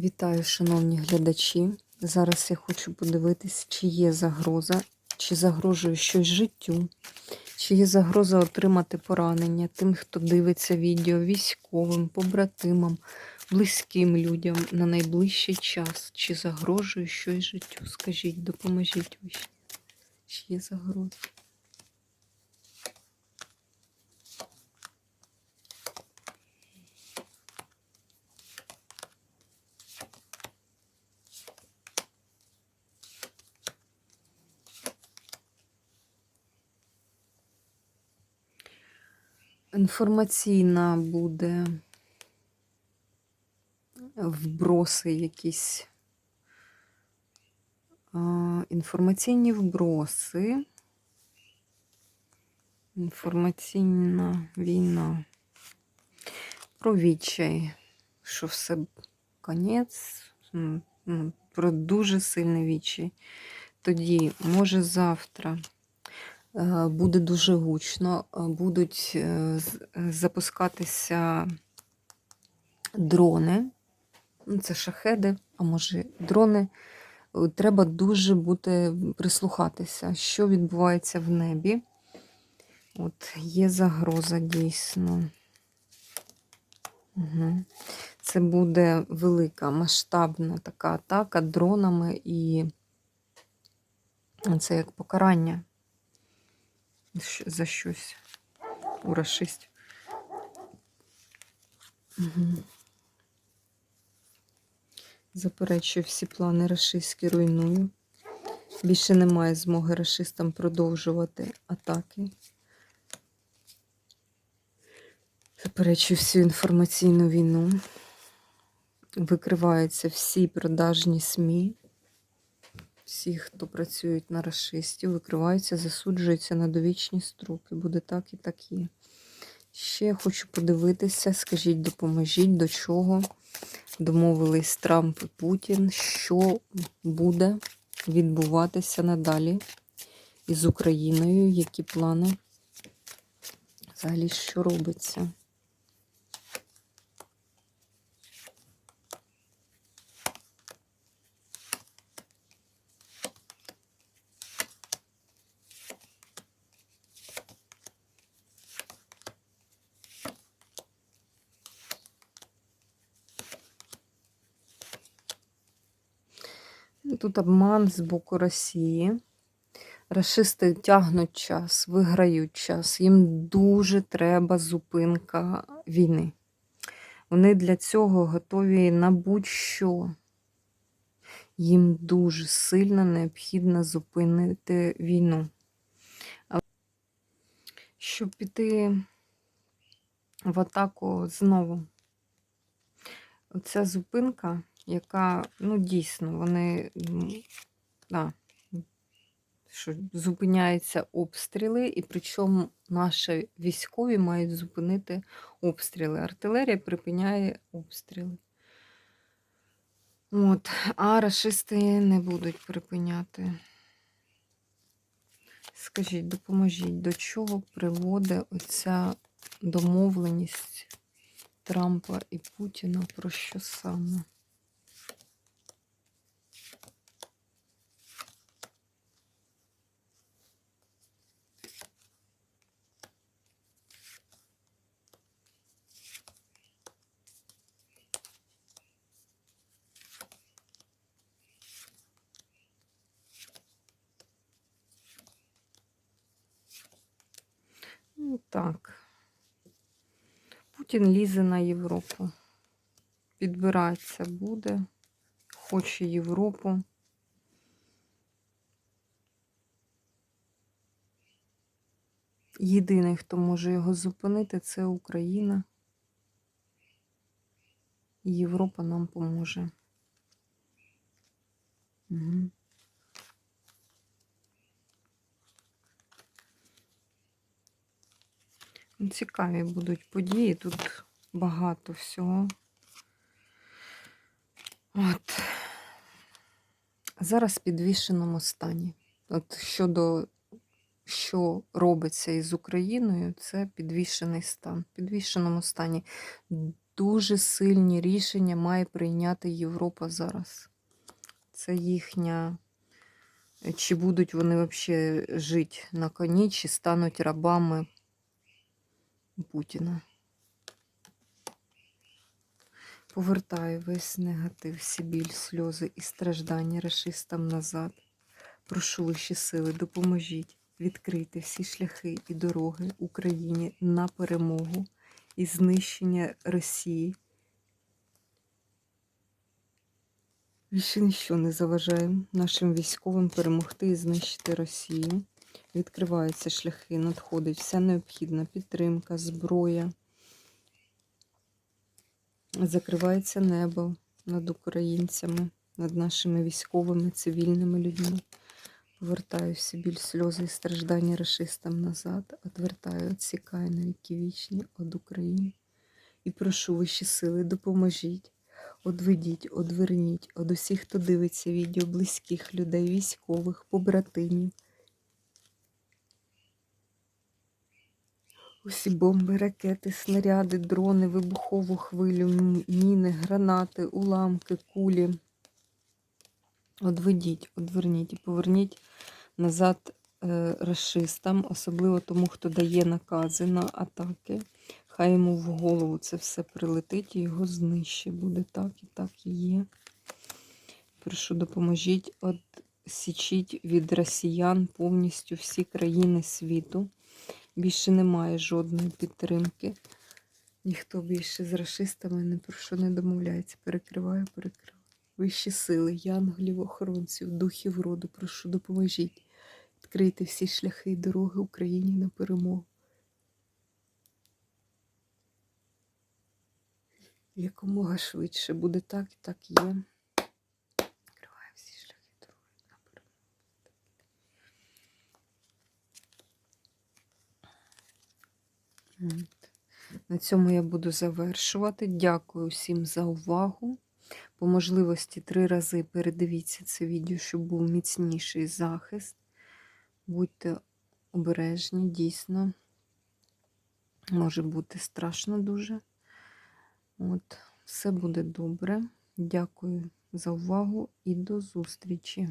Вітаю, шановні глядачі. Зараз я хочу подивитись, чи є загроза, чи загрожує щось життю, чи є загроза отримати поранення тим, хто дивиться відео військовим, побратимам, близьким людям на найближчий час. Чи загрожує щось життю? Скажіть, допоможіть ви. Чи є загроза? Інформаційна буде вброси якісь. Інформаційні вброси. Інформаційна війна. Про відчай, що все конець, про дуже сильний відчай. Тоді, може, завтра буде дуже гучно, е, будуть е, е, запускатися дрони. Ну, Це шахеди, а може дрони. Е, Треба дуже бути прислухатися, що відбувається в небі. От є загроза дійсно. Угу. Це буде велика масштабна така атака дронами, і це як покарання за щось у расистів. Угу. Заперечую всі плани рашистські руйную. Більше немає змоги рашистам продовжувати атаки. Заперечую всю інформаційну війну. Викриваються всі продажні СМІ. Всі, хто працюють на расистів, викриваються, засуджуються на довічні строки. Буде так і так є. Ще хочу подивитися, скажіть, допоможіть, до чого домовились Трамп і Путін, що буде відбуватися надалі із Україною, які плани, взагалі, що робиться. Тут обман з боку Росії. Рашисти тягнуть час, виграють час. Їм дуже треба зупинка війни. Вони для цього готові на будь-що. Їм дуже сильно необхідно зупинити війну. Щоб піти в атаку знову. Оця зупинка, яка, ну, дійсно, вони да, що зупиняються обстріли, і причому наші військові мають зупинити обстріли. Артилерія припиняє обстріли. От, а рашисти не будуть припиняти. Скажіть, допоможіть, до чого приводить оця домовленість Трампа і Путіна про що саме? Ну так. Путін лізе на Європу. Підбиратися буде. Хоче Європу. Єдиний, хто може його зупинити, це Україна. І Європа нам поможе. Угу. Цікаві будуть події, тут багато всього. От. Зараз в підвішеному стані. От щодо що робиться із Україною, це підвішений стан. В підвішеному стані дуже сильні рішення має прийняти Європа зараз. Це їхня. Чи будуть вони взагалі жити на коні, чи стануть рабами Путіна. Повертаю весь негатив, всі біль, сльози і страждання расистам назад. Прошу вищі сили, допоможіть відкрити всі шляхи і дороги Україні на перемогу і знищення Росії. Більше ніщо не заважає нашим військовим перемогти і знищити Росію. Відкриваються шляхи, надходить вся необхідна підтримка, зброя. Закривається небо над українцями, над нашими військовими, цивільними людьми. Повертаю всі біль, сльози і страждання расистам назад, отвертаю, відсікаю на віки вічні від України. І прошу вищі сили, допоможіть, одведіть, одверніть од усіх, хто дивиться відео, близьких людей, військових, побратимів. Усі бомби, ракети, снаряди, дрони, вибухову хвилю, міни, гранати, уламки, кулі. Одведіть, одверніть і поверніть назад е, расистам, особливо тому, хто дає накази на атаки. Хай йому в голову це все прилетить і його знищить. Буде так і так і є. Прошу, допоможіть, відсічіть від росіян повністю всі країни світу. Більше немає жодної підтримки. Ніхто більше з расистами не про що не домовляється. Перекриваю, перекриваю. Вищі сили, янголів, охоронців, духів роду, прошу, допоможіть. Відкрийте всі шляхи і дороги Україні на перемогу. Якомога швидше буде так і так є. Відкриваю всі шляхи і дороги на перемогу. От. На цьому я буду завершувати. Дякую всім за увагу. По можливості три рази передивіться це відео, щоб був міцніший захист. Будьте обережні, дійсно. Може бути страшно дуже. От, все буде добре. Дякую за увагу і до зустрічі!